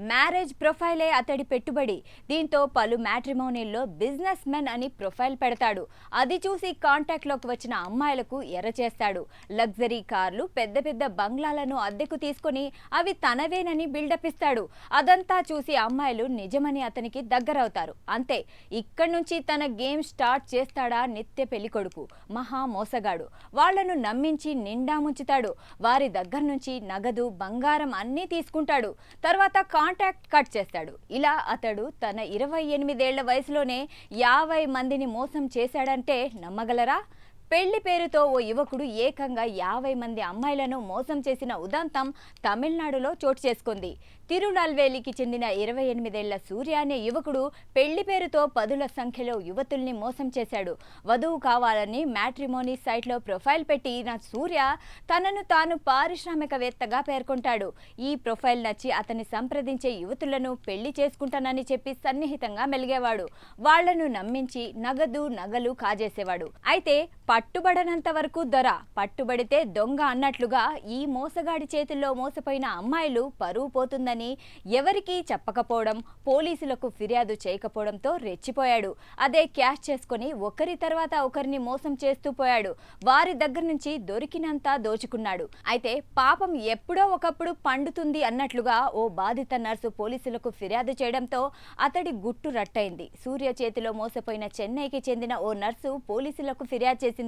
Marriage ప్రొఫైలే అతడి పెట్టుబడి. దీంతో పలు మ్యాట్రిమోనీల్లో బిజినెస్ మెన్ అని ప్రొఫైల్ పెడతాడు. అది చూసి కాంటాక్ట్లోకి వచ్చిన అమ్మాయిలకు ఎర్ర చేస్తాడు. లగ్జరీ కార్లు పెద్ద పెద్ద బంగ్లాలను అద్దెకు తీసుకొని అవి తనవేనని బిల్డప్ ఇస్తాడు. అదంతా చూసి అమ్మాయిలు నిజమని అతనికి దగ్గరవుతారు. అంతే ఇక్కడి నుంచి తన గేమ్ స్టార్ట్ చేస్తాడా నిత్య పెళ్ళికొడుకు. మహా మోసగాడు. వాళ్ళను నమ్మించి నిండా ముంచుతాడు. వారి దగ్గర నుంచి నగదు బంగారం అన్నీ తీసుకుంటాడు. తర్వాత కాంటాక్ట్ కట్ చేస్తాడు. ఇలా అతడు తన ఇరవై ఎనిమిదేళ్ళ వయసులోనే యాభై మందిని మోసం చేశాడంటే నమ్మగలరా? పెళ్ళి పేరుతో ఓ యువకుడు ఏకంగా యాభై మంది అమ్మాయిలను మోసం చేసిన ఉదంతం తమిళనాడులో చోటు చేసుకుంది. తిరునల్వేలికి చెందిన ఇరవై ఎనిమిదేళ్ళ సూర్య అనే యువకుడు పెళ్ళి పేరుతో పదుల సంఖ్యలో యువతుల్ని మోసం చేశాడు. వధువు కావాలని మ్యాట్రిమోనీ సైట్లో ప్రొఫైల్ పెట్టి నా సూర్య తనను తాను పారిశ్రామికవేత్తగా పేర్కొంటాడు. ఈ ప్రొఫైల్ నచ్చి అతన్ని సంప్రదించే యువతులను పెళ్ళి చేసుకుంటానని చెప్పి సన్నిహితంగా మెలిగేవాడు. వాళ్ళను నమ్మించి నగదు నగలు కాజేసేవాడు. అయితే పట్టుబడనంత వరకు దొర. పట్టుబడితే దొంగ అన్నట్లుగా ఈ మోసగాడి చేతుల్లో మోసపోయిన అమ్మాయిలు పరువు పోతుందని ఎవరికీ చెప్పకపోవడం పోలీసులకు ఫిర్యాదు చేయకపోవడంతో రెచ్చిపోయాడు. అదే క్యాష్ చేసుకుని ఒకరి తర్వాత ఒకరిని మోసం చేస్తూ పోయాడు. వారి దగ్గర నుంచి దొరికినంత దోచుకున్నాడు. అయితే పాపం ఎప్పుడో ఒకప్పుడు పండుతుంది అన్నట్లుగా ఓ బాధిత నర్సు పోలీసులకు ఫిర్యాదు చేయడంతో అతడి గుట్టు రట్టయింది. సూర్య చేతిలో మోసపోయిన చెన్నైకి చెందిన ఓ నర్సు పోలీసులకు ఫిర్యాదు చేసింది.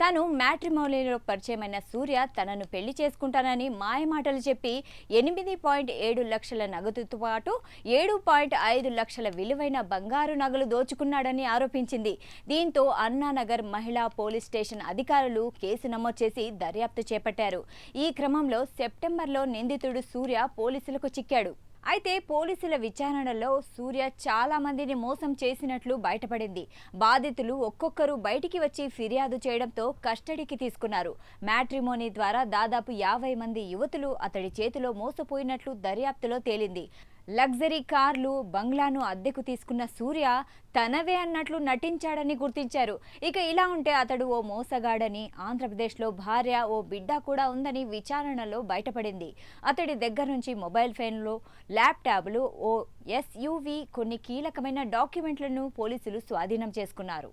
తాను మ్యాట్రిమోనీలో పరిచయమైన సూర్య తనను పెళ్ళి చేసుకుంటానని మాయమాటలు చెప్పి ఎనిమిది పాయింట్ ఏడు లక్షల నగదుతో పాటు ఏడు పాయింట్ ఐదు లక్షల విలువైన బంగారు నగలు దోచుకున్నాడని ఆరోపించింది. దీంతో అన్నానగర్ మహిళా పోలీస్ స్టేషన్ అధికారులు కేసు నమోదు చేసి దర్యాప్తు చేపట్టారు. ఈ క్రమంలో సెప్టెంబర్లో నిందితుడు సూర్య పోలీసులకు చిక్కాడు. అయితే పోలీసుల విచారణలో సూర్య చాలా మందిని మోసం చేసినట్లు బయటపడింది. బాధితులు ఒక్కొక్కరు బయటికి వచ్చి ఫిర్యాదు చేయడంతో కస్టడీకి తీసుకున్నారు. మ్యాట్రిమోనీ ద్వారా దాదాపు యాభై మంది యువతులు అతడి చేతిలో మోసపోయినట్లు దర్యాప్తులో తేలింది. లగ్జరీ కార్లు బంగ్లాను అద్దెకు తీసుకున్న సూర్య తనవే అన్నట్లు నటించాడని గుర్తించారు. ఇక ఇలా ఉంటే అతడు ఓ మోసగాడని ఆంధ్రప్రదేశ్లో భార్య ఓ బిడ్డ కూడా ఉందని విచారణలో బయటపడింది. అతడి దగ్గర నుంచి మొబైల్ ఫోన్లు ల్యాప్టాప్లు ఓ ఎస్యూవి కొన్ని కీలకమైన డాక్యుమెంట్లను పోలీసులు స్వాధీనం చేసుకున్నారు.